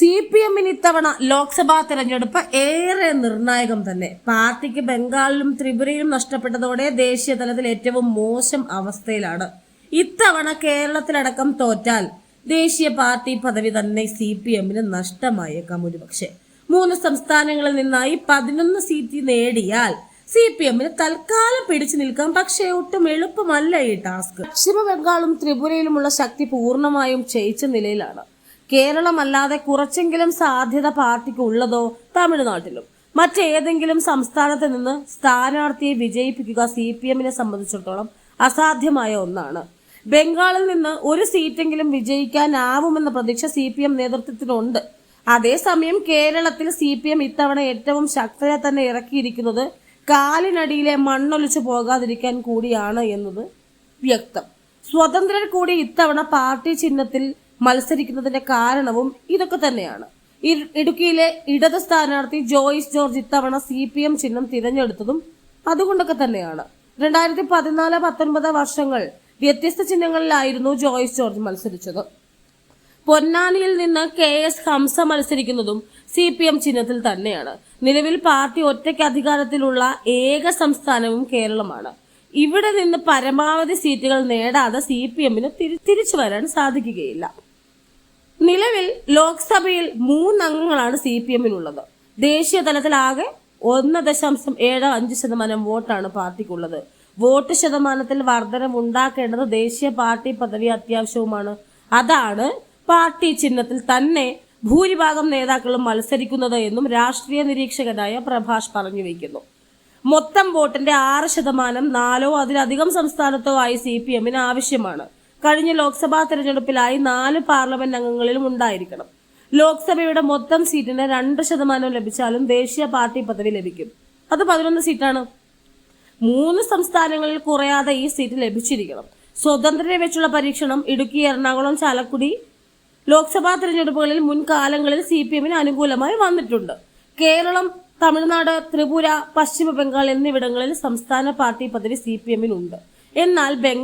C P എമ്മിന് ഇത്തവണ ലോക്സഭാ തെരഞ്ഞെടുപ്പ് ഏറെ നിർണായകം തന്നെ. പാർട്ടിക്ക് ബംഗാളിലും ത്രിപുരയിലും നഷ്ടപ്പെട്ടതോടെ ദേശീയ തലത്തിൽ ഏറ്റവും മോശം അവസ്ഥയിലാണ്. ഇത്തവണ കേരളത്തിലടക്കം തോറ്റാൽ ദേശീയ പാർട്ടി പദവി തന്നെ സി പി എമ്മിന് നഷ്ടമായേക്കാം ഒരുപക്ഷെ. മൂന്ന് സംസ്ഥാനങ്ങളിൽ നിന്നായി പതിനൊന്ന് സീറ്റ് നേടിയാൽ സി പി എമ്മിന് തൽക്കാലം പിടിച്ചു നിൽക്കാം പക്ഷേ ഒട്ടും എളുപ്പമല്ല ഈ ടാസ്ക്. പശ്ചിമ ബംഗാളും ത്രിപുരയിലുമുള്ള ശക്തി പൂർണമായും ക്ഷയിച്ച നിലയിലാണ്. കേരളമല്ലാതെ കുറച്ചെങ്കിലും സാധ്യത പാർട്ടിക്ക് ഉള്ളതോ തമിഴ്നാട്ടിലും. മറ്റേതെങ്കിലും സംസ്ഥാനത്ത് നിന്ന് സ്ഥാനാർത്ഥിയെ വിജയിപ്പിക്കുക സി പി എമ്മിനെ സംബന്ധിച്ചിടത്തോളം അസാധ്യമായ ഒന്നാണ്. ബംഗാളിൽ നിന്ന് ഒരു സീറ്റെങ്കിലും വിജയിക്കാനാവുമെന്ന പ്രതീക്ഷ സി പി എം നേതൃത്വത്തിനുണ്ട് അതേസമയം കേരളത്തിൽ സി പി എം ഇത്തവണ ഏറ്റവും ശക്തരെ തന്നെ ഇറക്കിയിരിക്കുന്നത് കാലിനടിയിലെ മണ്ണൊലിച്ചു പോകാതിരിക്കാൻ കൂടിയാണ് എന്നത് വ്യക്തം. സ്വതന്ത്രർ കൂടി ഇത്തവണ പാർട്ടി ചിഹ്നത്തിൽ മത്സരിക്കുന്നതിന്റെ കാരണവും ഇതൊക്കെ തന്നെയാണ്. ഇടുക്കിയിലെ ഇടത് സ്ഥാനാർത്ഥി ജോയിസ് ജോർജ് ഇത്തവണ സി പി എം ചിഹ്നം തിരഞ്ഞെടുത്തതും അതുകൊണ്ടൊക്കെ തന്നെയാണ്. രണ്ടായിരത്തി പതിനാല് പത്തൊൻപത് വർഷങ്ങൾ വ്യത്യസ്ത ചിഹ്നങ്ങളിലായിരുന്നു ജോയിസ് ജോർജ് മത്സരിച്ചത്. പൊന്നാനിയിൽ നിന്ന് കെ എസ് ഹംസ മത്സരിക്കുന്നതും സി പി എം ചിഹ്നത്തിൽ തന്നെയാണ്. നിലവിൽ പാർട്ടി ഒറ്റയ്ക്ക് അധികാരത്തിലുള്ള ഏക സംസ്ഥാനവും കേരളമാണ്. ഇവിടെ നിന്ന് പരമാവധി സീറ്റുകൾ നേടാതെ സി പി എമ്മിന് തിരിച്ചു വരാൻ സാധിക്കുകയില്ല. നിലവിൽ ലോക്സഭയിൽ മൂന്നംഗങ്ങളാണ് സി പി എമ്മിനുള്ളത്. ദേശീയ തലത്തിലാകെ ഒന്ന് ദശാംശം ഏഴ് അഞ്ച് ശതമാനം വോട്ടാണ് പാർട്ടിക്കുള്ളത്. വോട്ട് ശതമാനത്തിൽ വർധനം ഉണ്ടാക്കേണ്ടത് ദേശീയ പാർട്ടി പദവി അത്യാവശ്യവുമാണ്. അതാണ് പാർട്ടി ചിഹ്നത്തിൽ തന്നെ ഭൂരിഭാഗം നേതാക്കളും മത്സരിക്കുന്നത് എന്നും രാഷ്ട്രീയ നിരീക്ഷകനായ പ്രഭാഷ് പറഞ്ഞു വയ്ക്കുന്നു മൊത്തം വോട്ടിന്റെ ആറ് ശതമാനം നാലോ അതിലധികം സംസ്ഥാനത്തോ ആയി സി പി എമ്മിന് ആവശ്യമാണ്. കഴിഞ്ഞ ലോക്സഭാ തെരഞ്ഞെടുപ്പിലായി നാല് പാർലമെന്റ് അംഗങ്ങളിലും ഉണ്ടായിരിക്കണം. ലോക്സഭയുടെ മൊത്തം സീറ്റിന് രണ്ട് ശതമാനം ലഭിച്ചാലും ദേശീയ പാർട്ടി പദവി ലഭിക്കും. അത് പതിനൊന്ന് സീറ്റാണ്. മൂന്ന് സംസ്ഥാനങ്ങളിൽ കുറയാതെ ഈ സീറ്റ് ലഭിച്ചിരിക്കണം. സ്വതന്ത്രരെ വെച്ചുള്ള പരീക്ഷണം ഇടുക്കി എറണാകുളം ചാലക്കുടി ലോക്സഭാ തെരഞ്ഞെടുപ്പുകളിൽ മുൻകാലങ്ങളിൽ സി പി എമ്മിന് അനുകൂലമായി വന്നിട്ടുണ്ട്. കേരളം തമിഴ്നാട് ത്രിപുര പശ്ചിമ ബംഗാൾ എന്നിവിടങ്ങളിൽ സംസ്ഥാന പാർട്ടി പദവി സി പി എമ്മിനുണ്ട്. എന്നാൽ ബംഗാൾ